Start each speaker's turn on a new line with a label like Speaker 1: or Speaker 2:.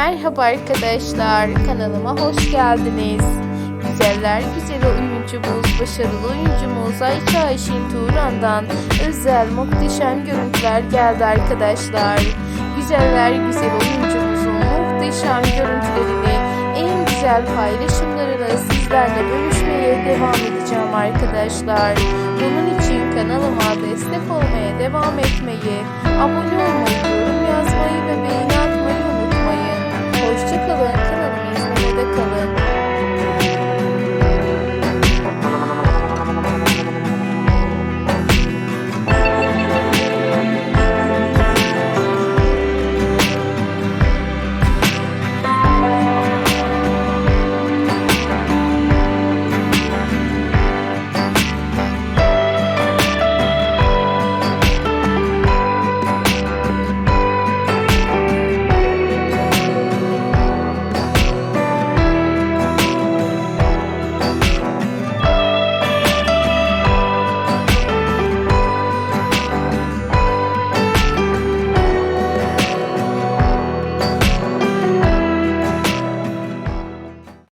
Speaker 1: Merhaba arkadaşlar, kanalıma hoş geldiniz. Güzeller güzeli oyuncumuz, başarılı oyuncumuz Ayça Ayşin Turan'dan özel muhteşem görüntüler geldi arkadaşlar. Güzeller güzeli oyuncumuzun muhteşem görüntülerini, en güzel paylaşımlarını sizlerle bölüşmeye devam edeceğim arkadaşlar. Bunun için kanalıma destek olmaya devam etmeyi, abone olmayı, yorum yazmayı ve beğeni